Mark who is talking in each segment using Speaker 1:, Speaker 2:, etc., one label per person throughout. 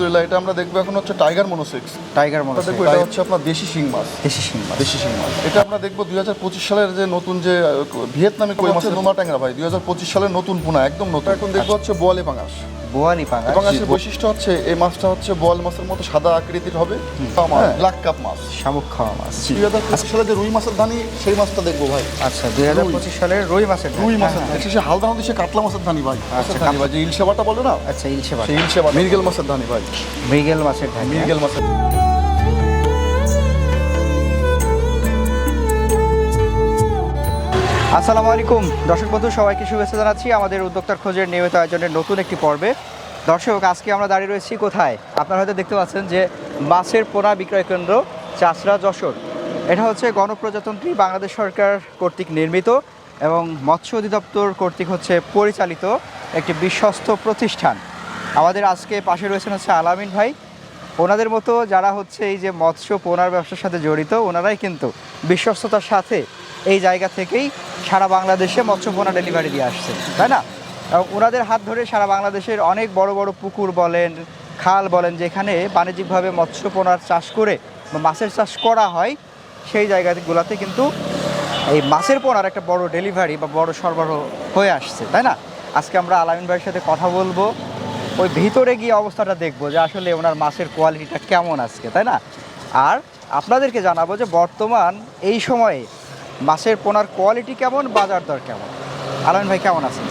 Speaker 1: আলহামদুলিল্লাহ এটা আমরা দেখব এখন হচ্ছে টাইগার মনোসেক্স
Speaker 2: টাইগার মনে
Speaker 1: এটা হচ্ছে আপনার দেশি শিং মাছ।
Speaker 2: দেশি শিং মাছ।
Speaker 1: দেশি শিং মাছ। এটা আমরা দেখব দুই হাজার পঁচিশ সালের যে নতুন যে ভিয়েতনামি কই মাছের নোনা ট্যাংরা ভাই দুই হাজার পঁচিশ সালের নতুন পোনা একদম নতুন। এখন দেখব হচ্ছে বোয়ালি পাঙাশ।
Speaker 2: বোয়ালি পাঙ্গা
Speaker 1: পাঙাশের বৈশিষ্ট্য হচ্ছে এই মাছটা হচ্ছে বোয়াল মাছের মতো সাদা আকৃতির হবে। ব্ল্যাক কাপ মাছ।
Speaker 2: শামুক খাওয়া মাছ।
Speaker 1: দুই হাজার পঁচিশ সালে যে রুই মাছের ধানি সেই মাছটা দেখব ভাই।
Speaker 2: আচ্ছা দুই হাজার পঁচিশ সালের রুই মাছের
Speaker 1: রুই
Speaker 2: হ্যাঁ,
Speaker 1: মাছের
Speaker 2: হ্যাঁ,
Speaker 1: সে হালদা নদী সে কাতলা মাছের ধানি ভাই। ধানি ভাই যে ইলশে বাটা বলে না?
Speaker 2: আচ্ছা ইলশে বাটা
Speaker 1: ইলশে বাটা মিরগেল মাছের ধানি ভাই।
Speaker 2: মৃগেল মাছের ঢাকা।
Speaker 1: মিরগেল মাছের
Speaker 2: আসসালামু আলাইকুম। দর্শক বন্ধু সবাইকে শুভেচ্ছা জানাচ্ছি আমাদের উদ্যোক্তার খোঁজের নিয়মিত আয়োজনের নতুন একটি পর্বে। দর্শক আজকে আমরা দাঁড়িয়ে রয়েছি কোথায়? আপনারা হয়তো দেখতে পাচ্ছেন যে মাছের পোনা বিক্রয় কেন্দ্র চাষরা যশোর। এটা হচ্ছে গণপ্রজাতন্ত্রী বাংলাদেশ সরকার কর্তৃক নির্মিত এবং মৎস্য অধিদপ্তর কর্তৃক হচ্ছে পরিচালিত একটি বিশ্বস্ত প্রতিষ্ঠান। আমাদের আজকে পাশে রয়েছেন হচ্ছে আলামিন ভাই। ওনাদের মতো যারা হচ্ছে এই যে মৎস্য পোনার ব্যবসার সাথে জড়িত, ওনারাই কিন্তু বিশ্বস্ততার সাথে এই জায়গা থেকেই সারা বাংলাদেশে মৎস্য পোনা ডেলিভারি দিয়ে আসছে, তাই না? ওনাদের হাত ধরে সারা বাংলাদেশের অনেক বড় বড় পুকুর বলেন, খাল বলেন, যেখানে বাণিজ্যিকভাবে মৎস্য পোনার চাষ করে বা মাছের চাষ করা হয়, সেই জায়গাগুলোতে কিন্তু এই মাছের পোনার একটা বড় ডেলিভারি বা বড় সরবরাহ হয়ে আসছে, তাই না? আজকে আমরা আলামিন ভাইয়ের সাথে কথা বলব। ওই ভিতরে গিয়ে অবস্থাটা দেখব যে আসলে ওনার মাছের কোয়ালিটিটা কেমন আজকে তাই না? আর আপনাদেরকে জানাব যে বর্তমান এই সময়ে মাছের পোনার কোয়ালিটি কেমন বাজার দর কেমন? আলামিন ভাই কেমন আছেন?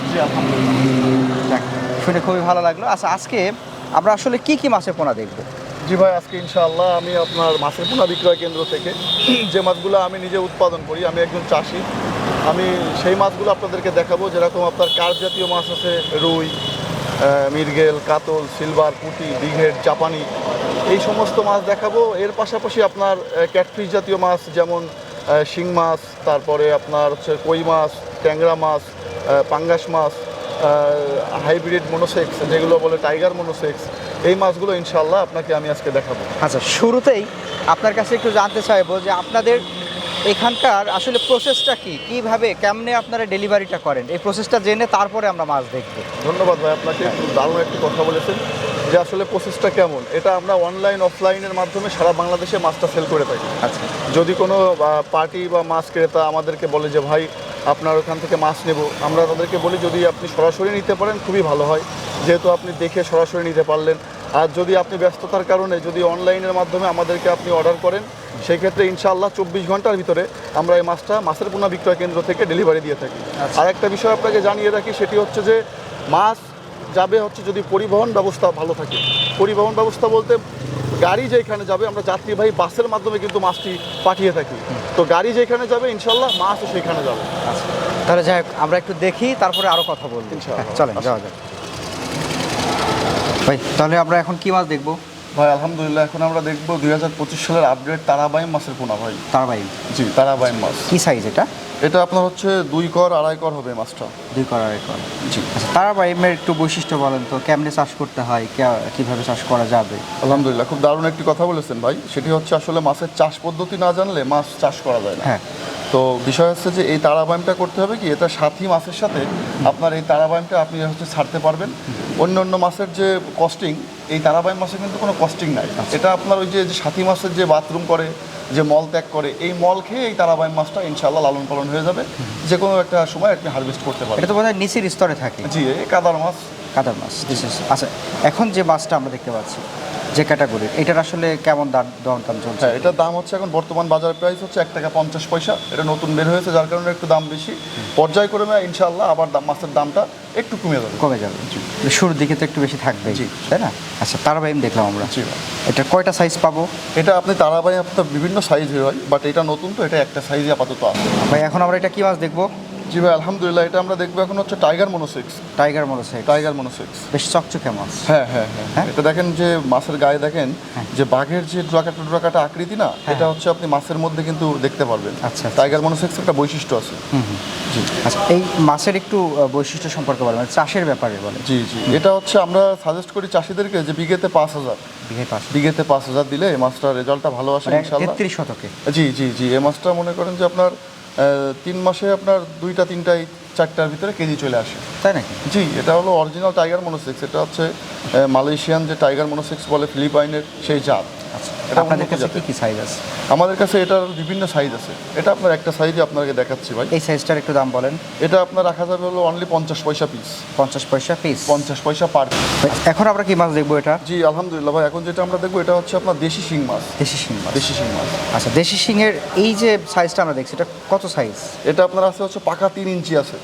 Speaker 2: শুনে খুবই ভালো লাগল। আচ্ছা আজকে আমরা আসলে কি কি মাছের পোনা দেখব?
Speaker 1: জি ভাই আজকে ইনশাআল্লাহ আমি আপনার মাছের পোনা বিক্রয় কেন্দ্র থেকে যে মাছগুলো আমি নিজে উৎপাদন করি আমি একজন চাষি। আমি সেই মাছগুলো আপনাদেরকে দেখাবো যেরকম আপনার কার জাতীয় মাছ আছে রুই মিরগেল কাতল, সিলভার, পুঁটি দিঘের জাপানি, এই সমস্ত মাছ দেখাবো। এর পাশাপাশি আপনার ক্যাটফিশ জাতীয় মাছ যেমন শিং মাছ, তারপরে আপনার হচ্ছে কই মাছ, ট্যাংরা মাছ পাঙ্গাস মাছ হাইব্রিড মনোসেক্স, যেগুলো বলে টাইগার মনোসেক্স, এই মাছগুলো ইনশাল্লাহ আপনাকে আমি আজকে দেখাবো।
Speaker 2: আচ্ছা শুরুতেই আপনার কাছে একটু জানতে চাইব যে আপনাদের এখানকার আসলে প্রসেসটা কি? কীভাবে কেমনে আপনারা ডেলিভারিটা করেন? এই প্রসেসটা জেনে তারপরে আমরা মাছ দেখব।
Speaker 1: ধন্যবাদ ভাই আপনাকে দারুণ একটি কথা বলেছেন যে আসলে প্রসেসটা কেমন। এটা আমরা অনলাইন অফলাইনের মাধ্যমে সারা বাংলাদেশে মাছটা সেল করে থাকি।
Speaker 2: আচ্ছা।
Speaker 1: যদি কোনো পার্টি বা মাছ ক্রেতা আমাদেরকে বলে যে ভাই আপনার ওখান থেকে মাছ নেব। আমরা তাদেরকে বলি যদি আপনি সরাসরি নিতে পারেন খুবই ভালো হয়। যেহেতু আপনি দেখে সরাসরি নিতে পারলেন আর যদি আপনি ব্যস্ততার কারণে যদি অনলাইনের মাধ্যমে আমাদেরকে আপনি অর্ডার করেন সেই ক্ষেত্রে ইনশাআল্লাহ চব্বিশ ঘণ্টার ভিতরে আমরা এই মাছটা মাছের পোনা বিক্রয় কেন্দ্র থেকে ডেলিভারি দিয়ে থাকি।
Speaker 2: আচ্ছা।
Speaker 1: আর একটা বিষয় আপনাকে জানিয়ে রাখি সেটি হচ্ছে যে মাছ যাবে হচ্ছে যদি পরিবহন ব্যবস্থা ভালো থাকে। পরিবহন ব্যবস্থা বলতে গাড়ি যেখানে যাবে আমরা যাত্রীবাহী বাসের মাধ্যমে কিন্তু মাছটি পাঠিয়ে থাকি। তো গাড়ি যেখানে যাবে ইনশাল্লাহ মাছও সেখানে যাবে।
Speaker 2: আচ্ছা। তাহলে যাই হোক, আমরা একটু দেখি তারপরে আরও কথা বলব।
Speaker 1: ইনশাআল্লাহ।
Speaker 2: চলেন যাওয়া যাক। ভাই তাহলে আমরা এখন কি মাছ দেখব?
Speaker 1: ভাই আলহামদুলিল্লাহ এখন আমরা দেখব দুই হাজার পঁচিশ সালের আপডেট তারাবাইম মাছের পোনা ভাই।
Speaker 2: তার ভাই
Speaker 1: জি তারাবাইম মাছ।
Speaker 2: কি সাইজ এটা?
Speaker 1: এটা আপনার হচ্ছে দুই কর আড়াই কর হবে মাছটা।
Speaker 2: দুই কর আড়াই কর। জি। আচ্ছা একটু বৈশিষ্ট্য বলেন তো কেমনে চাষ করতে হয় কে- কীভাবে চাষ করা যাবে?
Speaker 1: আলহামদুলিল্লাহ খুব দারুণ একটি কথা বলেছেন ভাই। সেটি হচ্ছে আসলে মাছের চাষ পদ্ধতি না জানলে মাছ চাষ করা যায় না।
Speaker 2: হ্যাঁ।
Speaker 1: তো বিষয় হচ্ছে যে এই তারাবাইমটা করতে হবে কি এটা সাথী মাছের সাথে আপনার এই তারাবাইমটা আপনি হচ্ছে ছাড়তে পারবেন। অন্য অন্য মাছের যে কস্টিং এই তারাবাইম মাছে কিন্তু কোনো কস্টিং নাই। এটা আপনার ওই যে সাথী মাছের যে বাথরুম করে যে মল ত্যাগ করে এই মল খেয়ে এই তারাবাইম মাছটা ইনশাল্লাহ লালন পালন হয়ে যাবে। যে কোনো একটা সময় আপনি হারভেস্ট করতে পারবেন।
Speaker 2: এটা তো বোধ হয় নিচের স্তরে থাকে।
Speaker 1: জি কাদার মাছ
Speaker 2: কাদার মাছ। Is- আচ্ছা এখন যে মাছটা আমরা দেখতে পাচ্ছি যে ক্যাটাগরি এটার আসলে কেমন দাম দর দাম চলছে?
Speaker 1: হ্যাঁ এটার দাম হচ্ছে এখন বর্তমান বাজার প্রাইস হচ্ছে এক টাকা পঞ্চাশ পয়সা। এটা নতুন বের হয়েছে যার কারণে একটু দাম বেশি। পর্যায় পর্যায়ক্রমে ইনশাল্লাহ আবার দাম মাছের দামটা একটু কমে যাবে।
Speaker 2: কমে যাবে শুরুর দিকে তো একটু বেশি থাকবে
Speaker 1: জি।
Speaker 2: তাই না? আচ্ছা তারা ভাই দেখলাম আমরা।
Speaker 1: জি
Speaker 2: এটা কয়টা সাইজ পাবো?
Speaker 1: এটা আপনি তারাবাই আপনার বিভিন্ন সাইজের হয় বাট এটা নতুন তো এটা একটা সাইজে আপাতত আছে।
Speaker 2: ভাই এখন আমরা এটা কী মাছ দেখব?
Speaker 1: জি ভাই আলহামদুলিল্লাহ এটা আমরা দেখব এখন হচ্ছে tiger monosex
Speaker 2: tiger size
Speaker 1: tiger monosex
Speaker 2: বেশ চকচকে মাছ।
Speaker 1: হ্যাঁ হ্যাঁ হ্যাঁ।
Speaker 2: হ্যাঁ?
Speaker 1: এটা দেখেন যে মাছের গায়ে দেখেন
Speaker 2: হ্যাঁ।
Speaker 1: যে বাঘের যে ড্রাকাটা ড্রাকাটা আকৃতি না এটা হচ্ছে আপনি মাছের মধ্যে কিন্তু দেখতে পারবেন।
Speaker 2: আচ্ছা, আচ্ছা।
Speaker 1: টাইগার মনোসেক্স একটা বৈশিষ্ট্য আছে। জি।
Speaker 2: আচ্ছা এই মাছের একটু বৈশিষ্ট্য সম্পর্কে বলেন মানে চাষের ব্যাপারে বলেন।
Speaker 1: জি জি। এটা হচ্ছে আমরা সাজেস্ট করি চাষিদেরকে যে বিঘেতে পাঁচ হাজার।
Speaker 2: বিঘে
Speaker 1: বিঘেতে পাঁচ হাজার দিলে এই মাছটার রেজাল্টটা ভালো আসে
Speaker 2: মানে
Speaker 1: ইনশাল্লাহ
Speaker 2: তেত্রিশ শতকে।
Speaker 1: জি জি জি। এই মাছটা মনে করেন যে আপনার তিন মাসে আপনার দুইটা তিনটাই চারটার ভিতরে কেজি চলে আসে।
Speaker 2: তাই নাকি?
Speaker 1: জি এটা হলো অরিজিনাল টাইগার মনোসেক্স এটা হচ্ছে মালয়েশিয়ান যে টাইগার মনোসেক্স বলে ফিলিপাইনের সেই জাত।
Speaker 2: আপনাদের কাছে কি কি সাইজ আছে?
Speaker 1: আমাদের কাছে এটার বিভিন্ন সাইজ আছে। এটা আপনার একটা সাইজে আপনাকে দেখাচ্ছি ভাই।
Speaker 2: এই সাইজটার একটু দাম বলেন।
Speaker 1: এটা আপনার রাখা যাবে হলো অনলি পঞ্চাশ পয়সা পিস
Speaker 2: পঞ্চাশ পয়সা পিস
Speaker 1: পঞ্চাশ পয়সা পার
Speaker 2: এখন আমরা কি মাছ দেখব এটা?
Speaker 1: জি আলহামদুলিল্লাহ ভাই এখন যেটা আমরা দেখব এটা হচ্ছে আপনার দেশি শিং মাছ।
Speaker 2: দেশি শিং মাছ।
Speaker 1: দেশি শিং মাছ।
Speaker 2: আচ্ছা দেশি শিংয়ের এই যে সাইজটা আমরা দেখছি এটা কত সাইজ
Speaker 1: এটা আপনার আছে হচ্ছে পাকা তিন ইঞ্চি আছে।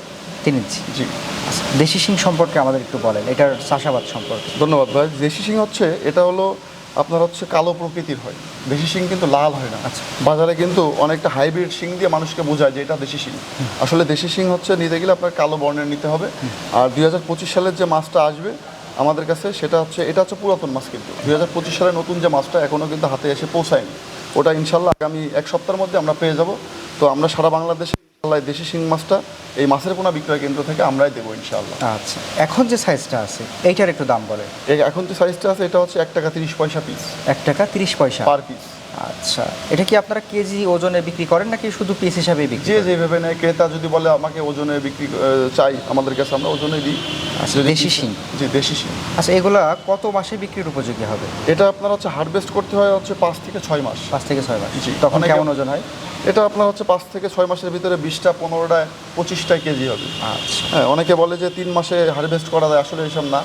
Speaker 2: তিন ইঞ্চি।
Speaker 1: জি।
Speaker 2: আচ্ছা দেশি শিং সম্পর্কে আমাদের একটু বলেন এটার চাষাবাদ সম্পর্কে।
Speaker 1: ধন্যবাদ ভাই। দেশি শিং হচ্ছে এটা হলো আপনার হচ্ছে কালো প্রকৃতির হয়। দেশি শিং কিন্তু লাল হয় না।
Speaker 2: আচ্ছা।
Speaker 1: বাজারে কিন্তু অনেকটা হাইব্রিড শিং দিয়ে মানুষকে বোঝায় যে এটা দেশি শিং। আসলে দেশি শিং হচ্ছে নিতে গেলে আপনার কালো বর্ণের নিতে হবে। আর দুই হাজার পঁচিশ সালের যে মাছটা আসবে আমাদের কাছে সেটা হচ্ছে এটা হচ্ছে পুরাতন মাছ কিন্তু। দুই হাজার পঁচিশ সালের নতুন যে মাছটা এখনও কিন্তু হাতে এসে পৌঁছায়নি। ওটা ইনশাল্লাহ আগামী এক সপ্তাহের মধ্যে আমরা পেয়ে যাব। তো আমরা সারা বাংলাদেশে ইনশাল্লাহ দেশি শিং মাছটা এই মাছের পোনা বিক্রয় কেন্দ্র থেকে আমরাই দেবো ইনশাল্লাহ
Speaker 2: আচ্ছা এখন যে সাইজটা আছে এইটার একটু দাম বলে
Speaker 1: এখন যে সাইজটা আছে এটা হচ্ছে এক টাকা তিরিশ পয়সা পিস
Speaker 2: এক টাকা তিরিশ পয়সা।
Speaker 1: পার পিস
Speaker 2: আচ্ছা এটা কি আপনারা কেজি ওজনে বিক্রি করেন নাকি শুধু পিস হিসাবে বিক্রি
Speaker 1: যে যেভাবে নেয় ক্রেতা যদি বলে আমাকে ওজনে বিক্রি চাই আমাদের কাছে আমরা ওজনে দিই।
Speaker 2: আচ্ছা, দেশি শিং।
Speaker 1: জি দেশি শিং।
Speaker 2: আচ্ছা এগুলা কত মাসে বিক্রির উপযোগী হবে?
Speaker 1: এটা আপনার হচ্ছে হারভেস্ট করতে হয় হচ্ছে পাঁচ থেকে ছয় মাস।
Speaker 2: পাঁচ থেকে ছয় মাস।
Speaker 1: জি।
Speaker 2: তখন কেমন ওজন হয়?
Speaker 1: এটা আপনার হচ্ছে পাঁচ থেকে ছয় মাসের ভিতরে বিশটা পনেরোটা পঁচিশটা কেজি হবে।
Speaker 2: আচ্ছা।
Speaker 1: হ্যাঁ অনেকে বলে যে তিন মাসে হারভেস্ট করা যায় আসলে এসব না।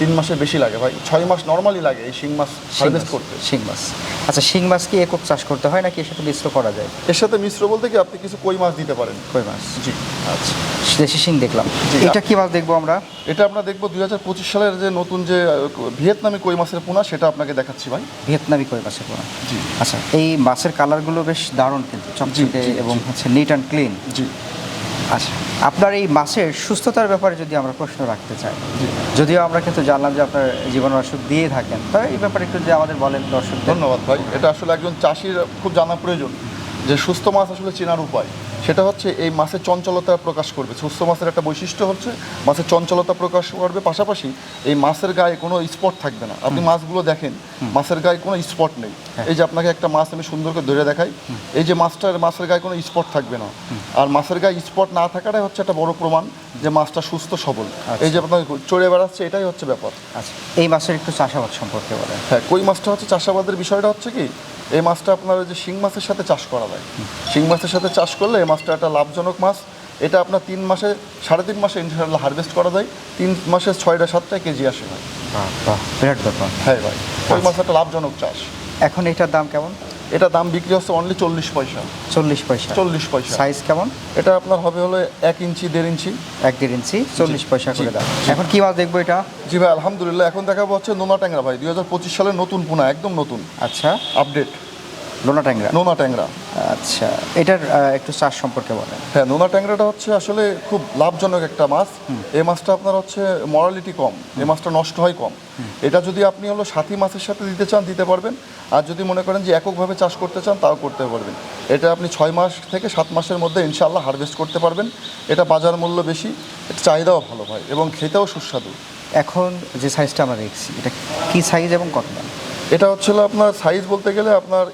Speaker 1: তিন মাসে বেশি লাগে ভাই। ছয় মাস নর্মালি লাগে এই শিং মাছ হারভেস্ট করতে।
Speaker 2: শিং মাছ। আচ্ছা শিং মাছ কি একক চাষ করতে হয় নাকি এর সাথে মিশ্র করা যায়?
Speaker 1: এর সাথে মিশ্র বলতে কি আপনি কিছু কই মাছ দিতে পারেন?
Speaker 2: কই মাছ
Speaker 1: জি।
Speaker 2: আচ্ছা। দেশি শিং দেখলাম। এটা কি মাছ দেখব আমরা?
Speaker 1: এটা আমরা দেখব দুই হাজার পঁচিশ সালের যে নতুন যে ভিয়েতনামি কই মাছের পোনা সেটা আপনাকে দেখাচ্ছি ভাই।
Speaker 2: ভিয়েতনামি কই মাছের পোনা?
Speaker 1: জি।
Speaker 2: আচ্ছা এই মাছের কালারগুলো বেশ দারুণ কিন্তু
Speaker 1: জি,
Speaker 2: এবং হচ্ছে নিট অ্যান্ড ক্লিন
Speaker 1: জি।
Speaker 2: আচ্ছা আপনার এই মাছের সুস্থতার ব্যাপারে যদি আমরা প্রশ্ন রাখতে চাই।
Speaker 1: জি।
Speaker 2: যদিও আমরা কিন্তু জানলাম যে আপনার জীবন ওষুধ দিয়ে থাকেন, তবে এই ব্যাপারে একটু যে আমাদের বলেন দর্শক
Speaker 1: ধন্যবাদ ভাই। এটা আসলে একজন চাষির খুব জানা প্রয়োজন যে সুস্থ মাছ আসলে চেনার উপায়। সেটা হচ্ছে এই মাছের চঞ্চলতা প্রকাশ করবে। সুস্থ মাছের একটা বৈশিষ্ট্য হচ্ছে মাছের চঞ্চলতা প্রকাশ করবে পাশাপাশি এই মাছের গায়ে কোনো স্পট থাকবে না। আপনি মাছগুলো দেখেন মাছের গায়ে কোনো স্পট নেই। এই যে আপনাকে একটা মাছ আমি সুন্দর করে ধরে দেখাই এই যে মাছটার মাছের গায়ে কোনো স্পট থাকবে না। আর মাছের গায়ে স্পট না থাকাটাই হচ্ছে একটা বড় প্রমাণ যে মাছটা সুস্থ সবল। এই যে আপনার চড়ে বেড়াচ্ছে এটাই হচ্ছে ব্যাপার।
Speaker 2: আচ্ছা এই মাছের একটু চাষাবাদ সম্পর্কে বলেন।
Speaker 1: হ্যাঁ কই মাছটা হচ্ছে চাষাবাদের বিষয়টা হচ্ছে কি এই মাছটা আপনার ওই যে শিং মাছের সাথে চাষ করা যায়। শিং মাছের সাথে চাষ করলে এই মাছটা একটা লাভজনক মাছ। এটা আপনার তিন মাসে সাড়ে তিন মাসে ইনশাল্লাহ হারভেস্ট করা যায়। তিন মাসে ছয়টা সাতটা কেজি আসে ভাই।
Speaker 2: বিরাট ব্যাপার।
Speaker 1: হ্যাঁ ভাই ওই মাছ একটা লাভজনক চাষ।
Speaker 2: এখন এটার দাম কেমন?
Speaker 1: এটা দাম বিক্রি হচ্ছে অনলি চল্লিশ পয়সা।
Speaker 2: চল্লিশ পয়সা।
Speaker 1: চল্লিশ পয়সা।
Speaker 2: সাইজ কেমন?
Speaker 1: এটা আপনার হবে হলো এক ইঞ্চি দেড় ইঞ্চি।
Speaker 2: এক দেড় ইঞ্চি চল্লিশ পয়সা করে দাম। এখন কি মাছ দেখব এটা?
Speaker 1: জি ভাই আলহামদুলিল্লাহ এখন দেখাবো হচ্ছে নোনা ট্যাংরা ভাই। দুই হাজার পঁচিশ সালের নতুন পোনা একদম নতুন।
Speaker 2: আচ্ছা।
Speaker 1: আপডেট
Speaker 2: লোনা ট্যাংরা?
Speaker 1: নোনা ট্যাংরা।
Speaker 2: আচ্ছা এটার একটু চাষ সম্পর্কে বলেন।
Speaker 1: হ্যাঁ নোনা ট্যাংরাটা হচ্ছে আসলে খুব লাভজনক একটা মাছ। এই মাছটা আপনার হচ্ছে মরালিটি কম এই মাছটা নষ্ট হয় কম। এটা যদি আপনি হলো সাথী মাছের সাথে দিতে চান দিতে পারবেন। আর যদি মনে করেন যে এককভাবে চাষ করতে চান তাও করতে পারবেন। এটা আপনি ছয় মাস থেকে সাত মাসের মধ্যে ইনশাআল্লাহ হারভেস্ট করতে পারবেন। এটা বাজার মূল্য বেশি এটা চাহিদাও ভালো হয় এবং খেতেও সুস্বাদু।
Speaker 2: এখন যে সাইজটা আমরা দেখছি এটা কি সাইজ এবং কত দাম?
Speaker 1: এটা হচ্ছিল আপনার সাইজ বলতে গেলে আপনার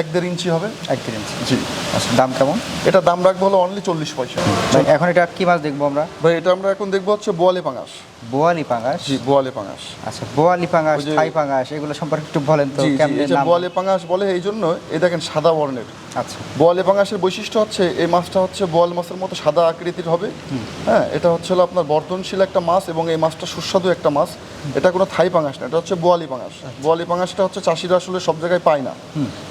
Speaker 1: এক দেড় ইঞ্চি হবে।
Speaker 2: এক দেড় ইঞ্চি।
Speaker 1: জি।
Speaker 2: আচ্ছা দাম কেমন?
Speaker 1: এটা দাম রাখব হলো অনলি চল্লিশ পয়সা।
Speaker 2: এখন এটা কি মাছ দেখব আমরা?
Speaker 1: ভাই এটা আমরা এখন দেখব হচ্ছে বোয়ালে পাঙাশ।
Speaker 2: বোয়ালি পাঙাশ?
Speaker 1: জি বোয়ালে পাঙাশ।
Speaker 2: আচ্ছা বোয়ালি পাঙাশ থাই পাঙাশ এগুলো সম্পর্কে একটু বলেন তো কেমনে নাম?
Speaker 1: বোয়ালে পাঙাশ বলে এই জন্য এই দেখেন সাদা বর্ণের।
Speaker 2: আচ্ছা।
Speaker 1: বোয়ালে পাঙাশের বৈশিষ্ট্য হচ্ছে এই মাছটা হচ্ছে বোয়াল মাছের মতো সাদা আকৃতির হবে। হ্যাঁ এটা হচ্ছে হলো আপনার বর্ধনশীল একটা মাছ এবং এই মাছটা সুস্বাদু একটা মাছ। এটা কোনো থাই পাঙাশ না এটা হচ্ছে বোয়ালি পাঙাশ। বোয়ালি পাঙাশটা হচ্ছে চাষিরা আসলে সব জায়গায় পায় না।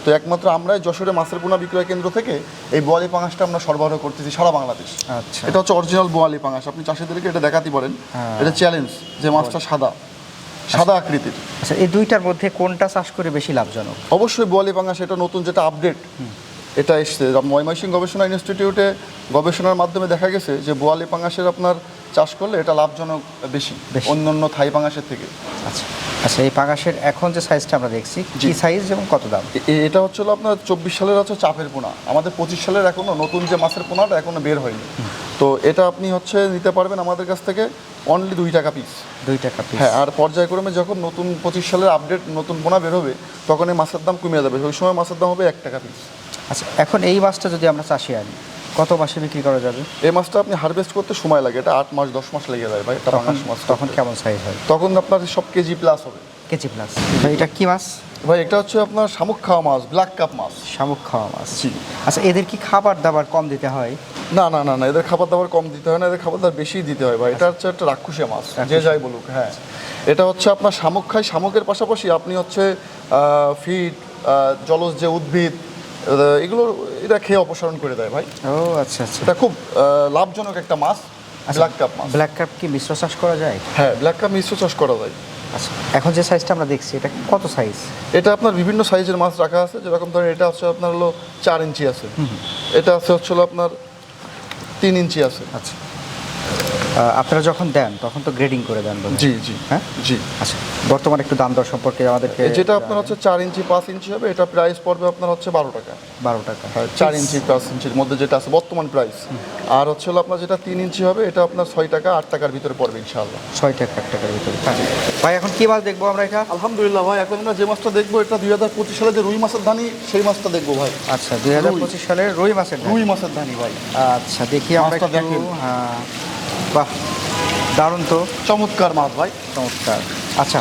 Speaker 1: তো একমাত্র আমরাই যশোরে মাছের পোনা বিক্রয় কেন্দ্র থেকে এই বোয়ালি পাঙাশটা আমরা সরবরাহ করতেছি সারা বাংলাদেশ।
Speaker 2: আচ্ছা।
Speaker 1: এটা হচ্ছে অরিজিনাল বোয়ালি পাঙাশ। আপনি চাষিদেরকে এটা দেখাতে পারেন।
Speaker 2: হ্যাঁ।
Speaker 1: এটা চ্যালেঞ্জ যে মাছটা সাদা। সাদা আকৃতির।
Speaker 2: আচ্ছা এই দুইটার মধ্যে কোনটা চাষ করে বেশি লাভজনক?
Speaker 1: অবশ্যই বোয়ালি পাঙাশ এটা নতুন যেটা আপডেট এটা এসছে। ময়মনসিং গবেষণা ইনস্টিটিউটে গবেষণার মাধ্যমে দেখা গেছে যে বোয়ালি পাঙাশের আপনার চাষ করলে এটা লাভজনক বেশি
Speaker 2: অন্য
Speaker 1: অন্য থাই পাঙাশের থেকে।
Speaker 2: আচ্ছা আচ্ছা এই পাঙাশের এখন যে সাইজটা আমরা দেখছি কি। সাইজ এবং কত দাম?
Speaker 1: এটা হচ্ছে হলো আপনার চব্বিশ সালের হচ্ছে চাপের পোনা। আমাদের পঁচিশ সালের এখনও নতুন যে মাছের পোনাটা এখনও বের হয়নি। তো এটা আপনি হচ্ছে নিতে পারবেন আমাদের কাছ থেকে অনলি দুই টাকা পিস
Speaker 2: দুই টাকা পিস
Speaker 1: হ্যাঁ আর পর্যায়ক্রমে যখন নতুন পঁচিশ সালের আপডেট নতুন পোনা বের হবে তখন এই মাছের দাম কমে যাবে। ওই সময় মাছের দাম হবে এক টাকা পিস
Speaker 2: আচ্ছা এখন এই মাছটা যদি আমরা চাষে আনি কত মাসে বিক্রি করা যাবে?
Speaker 1: এই মাছটা আপনি হারভেস্ট করতে সময় লাগে এটা আট মাস দশ মাস লেগে যায় ভাই এটা পাঙাশ মাছ
Speaker 2: তখন কেমন সাইজ হয়?
Speaker 1: তখন আপনার সব কেজি প্লাস হবে।
Speaker 2: কেজি প্লাস ভাই এটা কি মাছ?
Speaker 1: ভাই এটা হচ্ছে আপনার শামুক খাওয়া মাছ ব্ল্যাক কাপ মাছ।
Speaker 2: শামুক খাওয়া মাছ।
Speaker 1: জি।
Speaker 2: আচ্ছা এদের কি খাবার দাবার কম দিতে হয়?
Speaker 1: না না না না এদের খাবার দাবার কম দিতে হয় না এদের খাবার দাবার বেশি দিতে হয় ভাই এটা হচ্ছে একটা রাক্ষুসে মাছ যে যাই বলুক হ্যাঁ। এটা হচ্ছে আপনার শামুক খাই শামুকের পাশাপাশি আপনি হচ্ছে ফিড জলজ যে উদ্ভিদ এগুলো এটা খেয়ে অপসারণ করে দেয় ভাই।
Speaker 2: ও আচ্ছা আচ্ছা।
Speaker 1: এটা খুব লাভজনক একটা মাছ ব্ল্যাক কাপ মাছ।
Speaker 2: ব্ল্যাক কাপ কি মিশ্র চাষ করা যায়?
Speaker 1: হ্যাঁ ব্ল্যাক কাপ মিশ্র চাষ করা যায়।
Speaker 2: আচ্ছা এখন যে সাইজটা আমরা দেখছি এটা কত সাইজ
Speaker 1: এটা আপনার বিভিন্ন সাইজের মাছ রাখা আছে যেরকম ধরেন এটা হচ্ছে আপনার হলো চার ইঞ্চি আছে। এটা আছে হচ্ছে হলো আপনার তিন ইঞ্চি আছে।
Speaker 2: আচ্ছা। আপনারা যখন দেন তখন তো গ্রেডিং করে দেন
Speaker 1: জি জি
Speaker 2: হ্যাঁ?
Speaker 1: জি।
Speaker 2: আচ্ছা বর্তমানে একটু দাম দর সম্পর্কে আমাদেরকে
Speaker 1: যেটা আপনার হচ্ছে চার ইঞ্চি পাঁচ ইঞ্চি হবে এটা প্রাইস পড়বে আপনার হচ্ছে বারো টাকা।
Speaker 2: বারো টাকা।
Speaker 1: হ্যাঁ চার ইঞ্চি পাঁচ ইঞ্চির মধ্যে যেটা আছে বর্তমান প্রাইস আর হচ্ছে হলো আপনার যেটা তিন ইঞ্চি হবে এটা আপনার ছয় টাকা আট টাকার ভিতরে পড়বে ইনশাআল্লাহ।
Speaker 2: ছয় টাকা আট টাকার ভিতরে। ভাই এখন কি মাছ দেখব আমরা এটা?
Speaker 1: আলহামদুলিল্লাহ ভাই এখন আমরা যে মাছটা দেখব এটা দুই হাজার পঁচিশ সালে যে রুই মাছের ধানি সেই মাছটা দেখব ভাই।
Speaker 2: আচ্ছা দুই হাজার পঁচিশ সালে রুই মাছের ধান।
Speaker 1: রুই মাছের ধানি ভাই।
Speaker 2: আচ্ছা দেখি আমরা একটু হ্যাঁ। বাহ দারুণ তো।
Speaker 1: চমৎকার মাছ ভাই।
Speaker 2: চমৎকার। আচ্ছা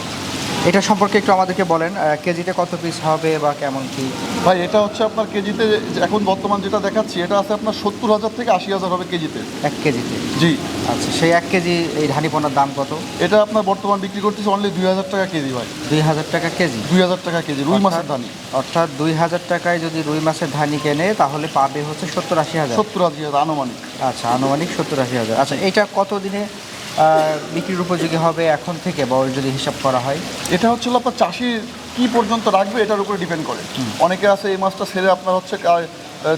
Speaker 2: এটা সম্পর্কে একটু আমাদেরকে বলেন কেজিতে কত পিস হবে বা কেমন কি?
Speaker 1: ভাই এটা হচ্ছে আপনার কেজিতে এখন বর্তমান যেটা দেখাচ্ছি এটা আছে আপনার সত্তর হাজার থেকে আশি হাজার হবে কেজিতে।
Speaker 2: এক কেজিতে?
Speaker 1: জি।
Speaker 2: আচ্ছা সেই এক কেজি এই ধানিপোনার দাম কত?
Speaker 1: এটা আপনার বর্তমান বিক্রি করতেছে অনলি দুই হাজার টাকা কেজি ভাই।
Speaker 2: দুই হাজার টাকা কেজি?
Speaker 1: দুই হাজার টাকা কেজি রুই মাছের ধানি।
Speaker 2: অর্থাৎ দুই হাজার টাকায় যদি রুই মাছের ধানি কেনে তাহলে পাবে হচ্ছে সত্তর আশি হাজার।
Speaker 1: সত্তর আশি হাজার আনুমানিক।
Speaker 2: আচ্ছা আনুমানিক সত্তর আশি হাজার। আচ্ছা এটা কত দিনে বিক্রির উপযোগী হবে এখন থেকে বা ওই যদি হিসাব করা হয়?
Speaker 1: এটা হচ্ছে আপনার চাষি কি পর্যন্ত রাখবে এটার উপরে ডিপেন্ড করে। অনেকে আছে এই মাছটা ছেড়ে আপনার হচ্ছে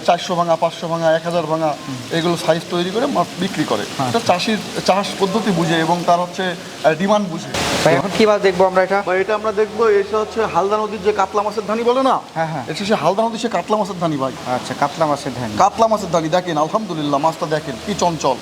Speaker 1: চারশো ভাঙা পাঁচশো ভাঙা এক হাজার ভাঙা এগুলো সাইজ তৈরি করে মাছ বিক্রি করে। এটা চাষির চাষ পদ্ধতি বুঝে এবং তার হচ্ছে ডিমান্ড বুঝে।
Speaker 2: ভাই এখন কি মাছ দেখব আমরা এটা?
Speaker 1: এটা আমরা দেখব এটা হচ্ছে হালদা নদীর যে কাতলা মাছের ধানি বলে না?
Speaker 2: হ্যাঁ, হ্যাঁ।
Speaker 1: এটা সে হালদা নদীর সে কাতলা মাছের ধানি ভাই।
Speaker 2: আচ্ছা কাতলা মাছের ধানি।
Speaker 1: কাতলা মাছের ধানি দেখেন আলহামদুলিল্লাহ মাছটা দেখেন কি চঞ্চল।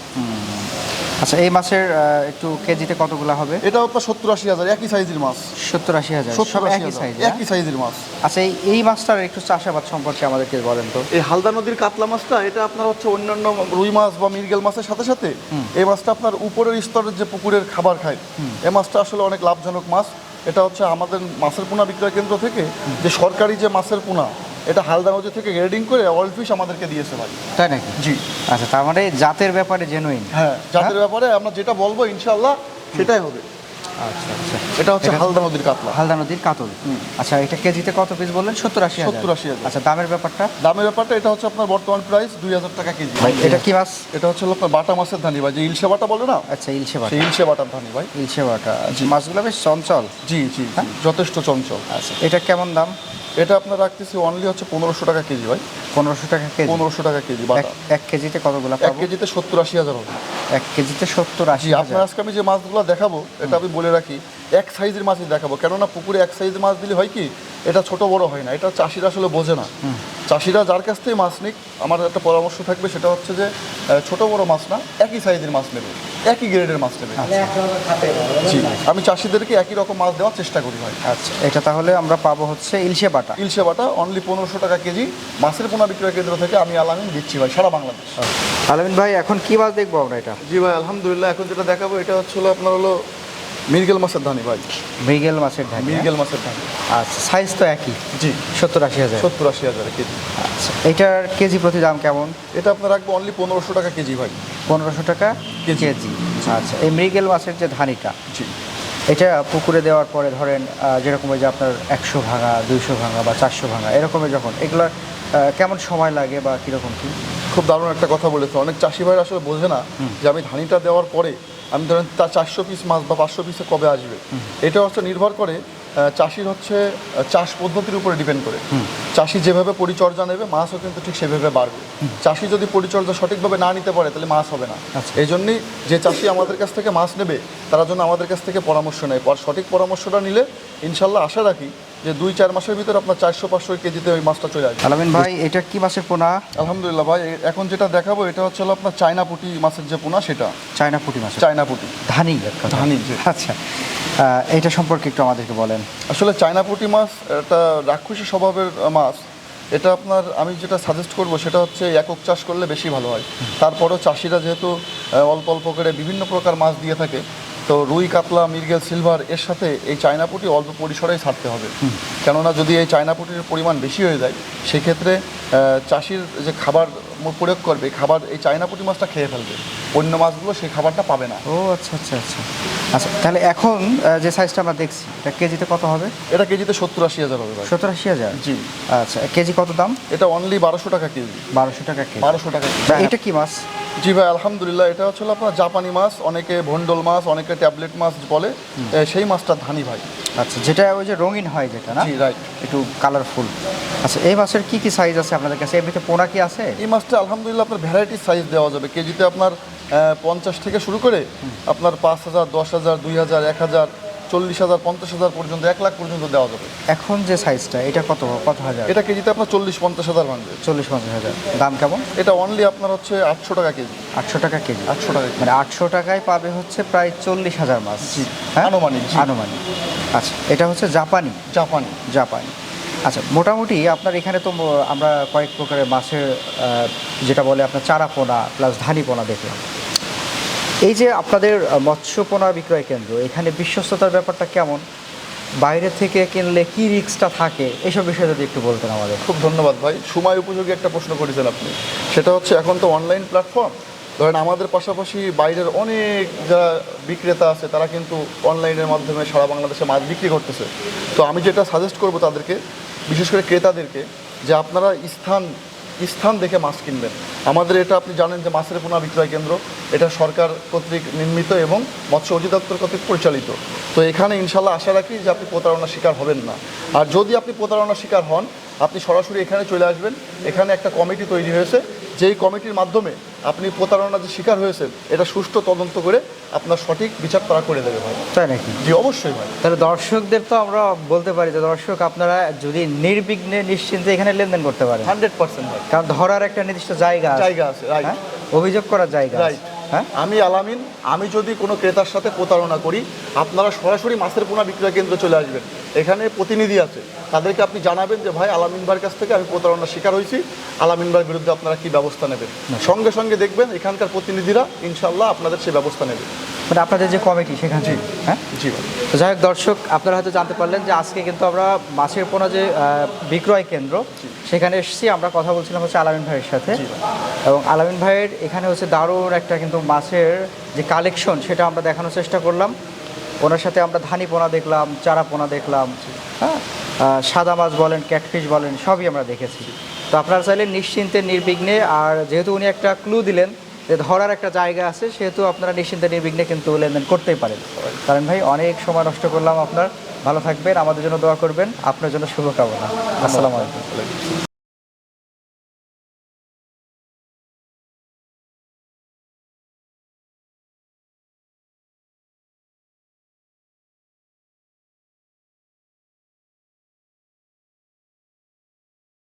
Speaker 2: আচ্ছা এই মাছের একটু কেজিতে কতগুলো হবে?
Speaker 1: এটা হচ্ছে সত্তর আশি হাজার একই সাইজের মাছ।
Speaker 2: সত্তর আশি হাজার সব একই সাইজ
Speaker 1: একই সাইজের মাছ।
Speaker 2: আচ্ছা এই এই মাছটার একটু চাষাবাদ সম্পর্কে আমাদেরকে বলেন তো।
Speaker 1: এই হালদা নদীর কাতলা মাছটা এটা আপনার হচ্ছে অন্যান্য রুই মাছ বা মিরগেল মাছের সাথে সাথে এই মাছটা আপনার উপরের স্তরের যে পুকুরের খাবার খায় এই মাছটা আসলে অনেক লাভজনক মাছ। এটা হচ্ছে আমাদের মাছের পোনা বিক্রয় কেন্দ্র থেকে যে সরকারি যে মাছের পোনা এটা হালদা নদী থেকে গ্রেডিং করে অয়েল ফিশ আমাদেরকে দিয়েছে ভাই।
Speaker 2: তাই নাকি?
Speaker 1: জি।
Speaker 2: আচ্ছা তার মানে জাতের ব্যাপারে জেনুইন
Speaker 1: হ্যাঁ জাতের ব্যাপারে আমরা যেটা বলব ইনশাল্লাহ সেটাই হবে।
Speaker 2: আচ্ছা আচ্ছা।
Speaker 1: এটা হচ্ছে হালদা নদীর কাতলা।
Speaker 2: হালদা নদীর কাতল। আচ্ছা এটা কেজিতে কত পিস বললেন? সত্তর আশি সত্তর
Speaker 1: 70 আশি
Speaker 2: আচ্ছা দামের ব্যাপারটা?
Speaker 1: দামের ব্যাপারটা এটা হচ্ছে আপনার বর্তমান প্রাইস দুই হাজার টাকা কেজি।
Speaker 2: এটা কি মাছ?
Speaker 1: এটা হচ্ছে আপনার বাটা মাছের ধানি ভাই। যে ইলশে বাটা বলে না?
Speaker 2: আচ্ছা ইলশে বাটা।
Speaker 1: ইলশে বাটার ধানি ভাই।
Speaker 2: ইলশে বাটা। মাছগুলো বেশ চঞ্চল।
Speaker 1: জি জি জি, যথেষ্ট চঞ্চল।
Speaker 2: আচ্ছা এটা কেমন দাম?
Speaker 1: এটা আপনার রাখতেছি অনলি হচ্ছে পনেরোশো টাকা কেজি ভাই।
Speaker 2: পনেরোশো টাকা কেজি।
Speaker 1: পনেরোশো টাকা কেজি বাটা।
Speaker 2: এক- কেজিতে কতগুলো
Speaker 1: এক কেজিতে সত্তর আশি হাজার হবে।
Speaker 2: এক কেজিতে সত্তর আশি
Speaker 1: আপনার আজকে আমি যে মাছগুলো দেখাবো এটা আমি বলে রাখি এক সাইজের মাছই দেখাবো। কেননা পুকুরে এক সাইজের মাছ দিলে হয় কি এটা ছোট বড় হয় না এটা চাষিরা আসলে বোঝে না। চাষিরা যার কাছ থেকে মাছ নিক আমার একটা পরামর্শ থাকবে সেটা হচ্ছে যে ছোট বড় মাছ না একই সাইজের মাছ নেবে একই গ্রেডের মাছ নেবে। জি আমি চাষিদেরকে একই রকম মাছ দেওয়ার চেষ্টা করি ভাই।
Speaker 2: আচ্ছা এটা তাহলে আমরা পাবো হচ্ছে ইলশে বাটা।
Speaker 1: ইলশে বাটা অনলি পনেরোশো টাকা কেজি মাছের পোনা বিক্রয় কেন্দ্র থেকে আমি আলামিন দিচ্ছি ভাই সারা বাংলাদেশ।
Speaker 2: আলামিন ভাই এখন কি মাছ দেখব আমরা এটা?
Speaker 1: জি ভাই আলহামদুলিল্লাহ এখন যেটা দেখাবো এটা হচ্ছে হলো আপনার হলো মিরগেল মাছের ধানি ভাই।
Speaker 2: মৃগেল মাছের ধানি হ্যাঁ?
Speaker 1: মিরগেল মাছের ধানি।
Speaker 2: আচ্ছা সাইজ তো একই?
Speaker 1: জি।
Speaker 2: সত্তর আশি হাজার?
Speaker 1: সত্তর আশি হাজার কেজি।
Speaker 2: আচ্ছা এটার কেজি প্রতি দাম কেমন?
Speaker 1: এটা আপনার রাখব অনলি পনেরোশো টাকা কেজি ভাই।
Speaker 2: পনেরোশো টাকা
Speaker 1: কেজি।
Speaker 2: আচ্ছা এই মৃগেল মাছের যে ধানিটা
Speaker 1: জি।
Speaker 2: এটা পুকুরে দেওয়ার পরে ধরেন যেরকম যে আপনার একশো ভাঙা দুইশো ভাঙা বা চারশো ভাঙা এরকমের যখন এগুলোর আহ, কেমন সময় লাগে বা কীরকম কি?
Speaker 1: খুব দারুণ একটা কথা বলেছে। অনেক চাষি ভাই আসলে বোঝে না যে আমি ধানিটা দেওয়ার পরে আমি ধরেন তার চারশো পিস মাছ বা পাঁচশো পিসে কবে আসবে? এটা হচ্ছে নির্ভর করে চাষির হচ্ছে চাষ পদ্ধতির উপরে ডিপেন্ড করে। চাষি যেভাবে পরিচর্যা নেবে মাছও কিন্তু ঠিক সেভাবে বাড়বে। চাষি যদি পরিচর্যা সঠিকভাবে না নিতে পারে তাহলে মাছ হবে না।
Speaker 2: আচ্ছা।
Speaker 1: এই জন্যই যে চাষি আমাদের কাছ থেকে মাছ নেবে তারা জন্য আমাদের কাছ থেকে পরামর্শ নেয়। পর সঠিক পরামর্শটা নিলে ইনশাল্লাহ আশা রাখি যে দুই চার মাসের ভিতরে আপনার চারশো পাঁচশো কেজিতে ওই মাছটা চলে আসবে।
Speaker 2: আলামিন ভাই এটা কি মাছের পোনা?
Speaker 1: আলহামদুলিল্লাহ ভাই এখন যেটা দেখাবো এটা হচ্ছে হলো আপনার চায়না পুঁটি মাছের যে পোনা সেটা।
Speaker 2: চায়না পুঁটি মাছ
Speaker 1: চায়না পুঁটি।
Speaker 2: ধানি।
Speaker 1: ধানি,
Speaker 2: আচ্ছা। এটা সম্পর্কে একটু আমাদেরকে বলেন।
Speaker 1: আসলে চায়না পুঁটি মাছ একটা রাক্ষসী স্বভাবের মাছ। এটা আপনার আমি যেটা সাজেস্ট করব সেটা হচ্ছে একক চাষ করলে বেশি ভালো হয়। তারপরেও চাষিরা যেহেতু অল্প অল্প করে বিভিন্ন প্রকার মাছ দিয়ে থাকে তো রুই কাতলা মির্গেল সিলভার এর সাথে এই চায়না পুঁটি অল্প পরিসরেই ছাড়তে হবে। কেননা যদি এই চায়না পুঁটির পরিমাণ বেশি হয়ে যায় সেক্ষেত্রে চাষির যে খাবার প্রয়োগ করবে খাবার এই চায়না পুঁটি মাছটা খেয়ে ফেলবে। অন্য মাছগুলো সেই খাবারটা পাবে না।
Speaker 2: ও আচ্ছা আচ্ছা আচ্ছা। আচ্ছা তাহলে এখন যে সাইজটা আমরা দেখছি এটা কেজিতে কত হবে?
Speaker 1: এটা কেজিতে সত্তর আশি হাজার হবে
Speaker 2: সত্তর আশি হাজার?
Speaker 1: জি।
Speaker 2: আচ্ছা কেজি কত দাম?
Speaker 1: এটা অনলি বারোশো টাকা কেজি।
Speaker 2: বারোশো টাকা কেজি।
Speaker 1: বারোশো টাকা
Speaker 2: এটা কি মাছ?
Speaker 1: জি ভাই আলহামদুলিল্লাহ এটা হচ্ছে আপনার জাপানি মাছ অনেকে ভন্ডল মাছ অনেকে ট্যাবলেট মাছ বলে সেই মাছটা ধানি ভাই।
Speaker 2: আচ্ছা যেটা ওই যে রঙিন হয় যেটা না?
Speaker 1: রাইট
Speaker 2: একটু কালারফুল আচ্ছা এই মাছের কি কি সাইজ আছে আপনাদের কাছে? এমনিতে পোনা কি আছে?
Speaker 1: এই মাছটা আলহামদুলিল্লাহ আপনার ভ্যারাইটি সাইজ দেওয়া যাবে। কেজিতে আপনার পঞ্চাশ থেকে শুরু করে আপনার পাঁচ হাজার দশ হাজার দুই হাজার এক হাজার চল্লিশ হাজার পঞ্চাশ হাজার পর্যন্ত এক লাখ পর্যন্ত দেওয়া যাবে।
Speaker 2: এখন যে সাইজটা এটা কত কত হাজার?
Speaker 1: এটা কেজিতে আপনার চল্লিশ পঞ্চাশ হাজার ভাঙবে
Speaker 2: চল্লিশ পঞ্চাশ হাজার। দাম কেমন?
Speaker 1: এটা অনলি আপনার হচ্ছে আটশো টাকা কেজি।
Speaker 2: আটশো টাকা কেজি।
Speaker 1: আটশো টাকা
Speaker 2: মানে আটশো টাকায় পাবে হচ্ছে প্রায় চল্লিশ হাজার মাছ। হ্যাঁ?
Speaker 1: আনুমানিক,
Speaker 2: আনুমানিক। আচ্ছা এটা হচ্ছে জাপানি?
Speaker 1: জাপানি।
Speaker 2: জাপানি। আচ্ছা মোটামুটি আপনার এখানে তো আমরা কয়েক প্রকারের মাছের যেটা বলে আপনার চারা পোনা প্লাস ধানি পোনা দেখলাম। এই যে আপনাদের আহ, মৎস্য পোনা বিক্রয় কেন্দ্র এখানে বিশ্বস্ততার ব্যাপারটা কেমন? বাইরে থেকে কিনলে কি রিস্কটা থাকে? এইসব বিষয়ে যদি একটু বলতেন আমাদের।
Speaker 1: খুব ধন্যবাদ ভাই। সময় উপযোগী একটা প্রশ্ন করেছেন আপনি। সেটা হচ্ছে এখন তো অনলাইন প্ল্যাটফর্ম ধরেন আমাদের পাশাপাশি বাইরের অনেক যারা বিক্রেতা আছে তারা কিন্তু অনলাইনের মাধ্যমে সারা বাংলাদেশে মাছ বিক্রি করতেছে। তো আমি যেটা সাজেস্ট করব তাদেরকে বিশেষ করে ক্রেতাদেরকে যে আপনারা স্থান স্থান দেখে মাছ কিনবেন। আমাদের এটা আপনি জানেন যে মাছের পোনা বিক্রয় কেন্দ্র, এটা সরকার কর্তৃক নির্মিত এবং মৎস্য অধিদপ্তর কর্তৃক পরিচালিত। তো এখানে ইনশাল্লাহ আশা রাখি যে আপনি প্রতারণার শিকার হবেন না। আর যদি আপনি প্রতারণার শিকার হন, আপনি সরাসরি এখানে চলে আসবেন। এখানে একটা কমিটি তৈরি হয়েছে যেই কমিটির মাধ্যমে আপনি প্রতারণার যে শিকার হয়েছেন এটা সুষ্ঠু তদন্ত করে আপনার সঠিক বিচার তারা করে দেবে ভাই।
Speaker 2: তাই নাকি?
Speaker 1: জি অবশ্যই ভাই।
Speaker 2: তাহলে দর্শকদের তো আমরা বলতে পারি যে দর্শক আপনারা যদি নির্বিঘ্নে নিশ্চিন্তে এখানে লেনদেন করতে পারেন।
Speaker 1: হান্ড্রেড পার্সেন্ট ভাই।
Speaker 2: কারণ ধরার একটা নির্দিষ্ট জায়গা আছে,
Speaker 1: জায়গা আছে রাইট
Speaker 2: হ্যাঁ? অভিযোগ করার জায়গা আছে,
Speaker 1: রাইট
Speaker 2: হ্যাঁ?
Speaker 1: আমি আলামিন আমি যদি কোনো ক্রেতার সাথে প্রতারণা করি আপনারা সরাসরি মাছের পোনা বিক্রয় কেন্দ্রে চলে আসবেন। এখানে প্রতিনিধি আছে। তাদেরকে আপনি জানাবেন যে ভাই আলামিন ভাইয়ের কাছ থেকে আমি প্রতারণার শিকার হয়েছি। আলামিন ভাইয়ের বিরুদ্ধে আপনারা কি ব্যবস্থা নেবেন? সঙ্গে সঙ্গে দেখবেন এখানকার প্রতিনিধিরা ইনশাল্লাহ আপনাদের সে ব্যবস্থা নেবে।
Speaker 2: মানে আপনাদের যে কমিটি সেখান থেকে হ্যাঁ?
Speaker 1: জি
Speaker 2: তো যাই হোক দর্শক আপনারা হয়তো জানতে পারলেন যে আজকে কিন্তু আমরা মাছের পোনা যে বিক্রয় কেন্দ্র সেখানে এসেছি। আমরা কথা বলছিলাম হচ্ছে আলামিন ভাইয়ের সাথে। এবং আলামিন ভাইয়ের এখানে হচ্ছে দারুণ একটা কিন্তু মাছের যে কালেকশন সেটা আমরা দেখানোর চেষ্টা করলাম। ওনার সাথে আমরা ধানি পোনা দেখলাম, চারা পোনা দেখলাম হ্যাঁ? সাদা মাছ বলেন, ক্যাটফিশ বলেন, সবই আমরা দেখেছি। তো আপনারা চাইলে নিশ্চিন্তে, নির্বিঘ্নে, আর যেহেতু উনি একটা ক্লু দিলেন যে ধরার একটা জায়গা আছে, সেহেতু আপনারা নিশ্চিন্তে, নির্বিঘ্নে কিন্তু লেনদেন করতেই পারেন। কারণ ভাই, অনেক সময় নষ্ট করলাম আপনার। ভালো থাকবেন, আমাদের জন্য দোয়া করবেন। আপনার জন্য শুভকামনা। আসসালামু আলাইকুম।